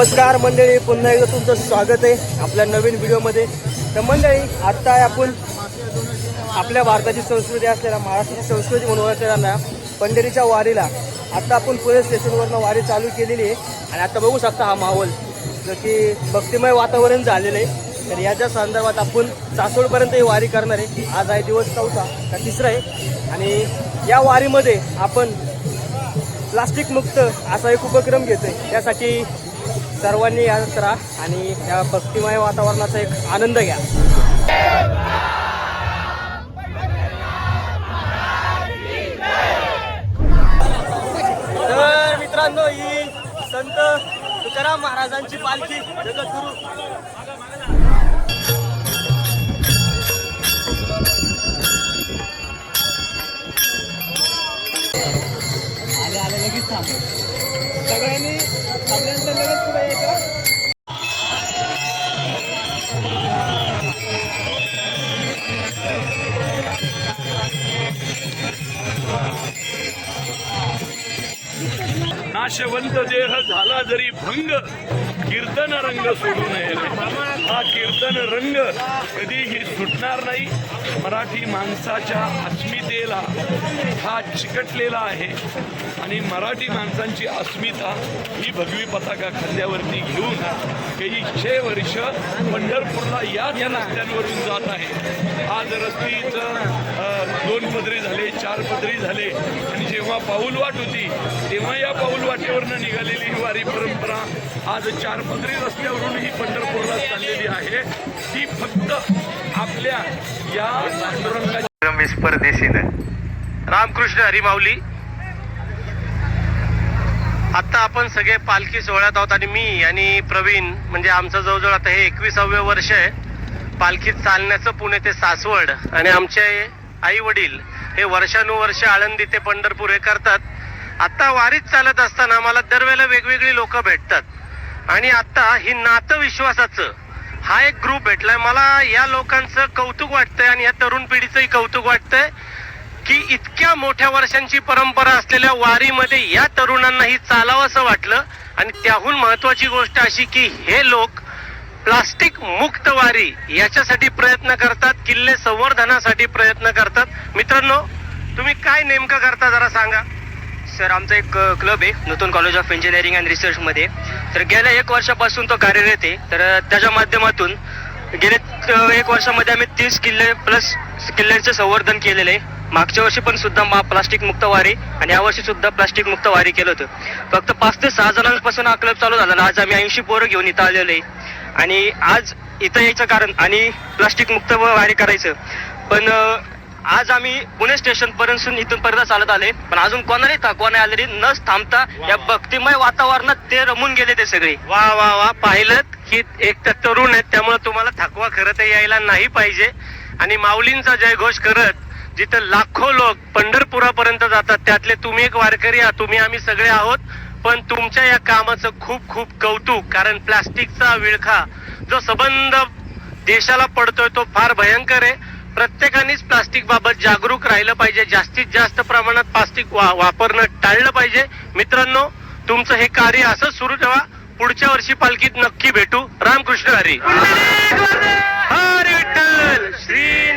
नमस्कार मंडळी पुन्हा एकदा तुमचं स्वागत आहे आपल्या नवीन व्हिडिओमध्ये. तर मंडळी आत्ता आपण आपल्या भारताची संस्कृती असलेल्या महाराष्ट्राची संस्कृती म्हणून ओळखलेल्या पंढरीच्या वारीला. आत्ता आपण पुणे स्टेशनवरनं वारी चालू केलेली आहे. आणि आता बघू शकता हा माहोल. जो की भक्तिमय वातावरण झालेलं आहे. तर याच्या संदर्भात आपण सासवडपर्यंत ही वारी करणार आहे. आज आहे दिवस चौथा का तिसरा आहे. आणि या वारीमध्ये आपण प्लास्टिक मुक्त असा एक उपक्रम घेतो आहे त्यासाठी सर्वांनी यात राहा आणि या भक्तिमय वातावरणाचा एक आनंद घ्या. तर मित्रांनो ही संत तुकाराम महाराजांची पालखी जगद्गुरु. सगळ्यांनी थांबल्यानंतर लगेच पुढे यायचं नाशवंत देह झाला जरी भंग कीर्तन रंग सोडू नये. हा कीर्तन रंग कधीही सुटणार नाही. मराठी माणसाच्या अस्मितेला हा चिकटलेला आहे. आणि मराठी माणसांची अस्मिता ही भगवी पताका खांद्यावरती घेऊन काही वर्ष पंढरपूरला याच रस्त्यांवरून जात आहे. आज रस्तीचं दोन पदरी झाले चार पदरी झाले आणि जेव्हा पाऊल वाट होती तेव्हा या पाऊल वाटेवरनं निघालेली ही वारी परंपरा आज चार पदरी रस्त्यावरून ही पंढरपूरला चाललेली आहे. ती फक्त आपल्या या पांडुरंगाच्या रमेश परदेशीनं रामकृष्ण हरिमाऊली. आत्ता आपण सगळे पालखी सोहळ्यात आहोत आणि मी आणि प्रवीण म्हणजे आमचं जवळजवळ आता हे एकविसाव्या वर्ष आहे. पालखीत चालण्याचं पुणे ते सासवड आणि आमचे आई वडील हे वर्षानुवर्ष आळंदी ते पंढरपूर हे करतात. आत्ता वारीत चालत असताना मला दरवेळेला वेगवेगळी लोक भेटतात. आणि आता ही नातं विश्वासाचं हा एक ग्रुप भेटलाय. मला या लोकांचं कौतुक वाटतंय आणि या तरुण पिढीचंही कौतुक वाटतंय की इतक्या मोठ्या वर्षांची परंपरा असलेल्या वारीमध्ये या तरुणांनाही चालावं असं वाटलं. आणि त्याहून महत्वाची गोष्ट अशी की हे लोक प्लास्टिक मुक्त वारी याच्यासाठी प्रयत्न करतात किल्ले संवर्धनासाठी प्रयत्न करतात. मित्रांनो तुम्ही काय नेमकं करता जरा सांगा. सर आमचा एक क्लब आहे Nutan college of engineering and रिसर्चमध्ये तर गेल्या एक वर्षापासून तो कार्यरत आहे. तर त्याच्या माध्यमातून गेले एक वर्षामध्ये आम्ही तीस किल्ले प्लस किल्ल्यांचे संवर्धन केलेले आहे. मागच्या वर्षी पण सुद्धा मा प्लास्टिक मुक्त वारी आणि यावर्षी सुद्धा प्लास्टिक मुक्त वारी केलं होतं. फक्त पाच ते सहा जणांपासून हा क्लब चालू झाला आज आम्ही ऐंशी पोरं घेऊन इथं आलेलो आहे. आणि आज इथं यायचं कारण आणि प्लास्टिक मुक्त वारी करायचं. पण आज आम्ही पुणे स्टेशन पर्यंत इथून पर्यंत चालत आले पण अजून कोणालाही थकवा नाही आलेली न थांबता या भक्तिमय वातावरणात ते रमून गेले ते सगळे. वा वा वा. पाहिलं की एक तर तरुण आहेत त्यामुळे तुम्हाला थकवा खरं तर यायला नाही पाहिजे. आणि माऊलींचा जयघोष करत जिथं लाखो लोक पंढरपुरापर्यंत जातात त्यातले तुम्ही एक वारकरी आहात तुम्ही आम्ही सगळे आहोत. पण तुमच्या या कामाचं खूप खूप कौतुक कारण प्लास्टिकचा विळखा जो संबंध देशाला पडतोय तो फार भयंकर आहे. प्रत्येकानेच प्लास्टिक बाबत जागरूक राहिलं पाहिजे. जास्तीत जास्त प्रमाणात प्लास्टिक वा, वापरणं टाळलं पाहिजे. मित्रांनो तुमचं हे कार्य असंच सुरू ठेवा. पुढच्या वर्षी पालखीत नक्की भेटू. रामकृष्ण हरी. हरी विठ्ठल! श्री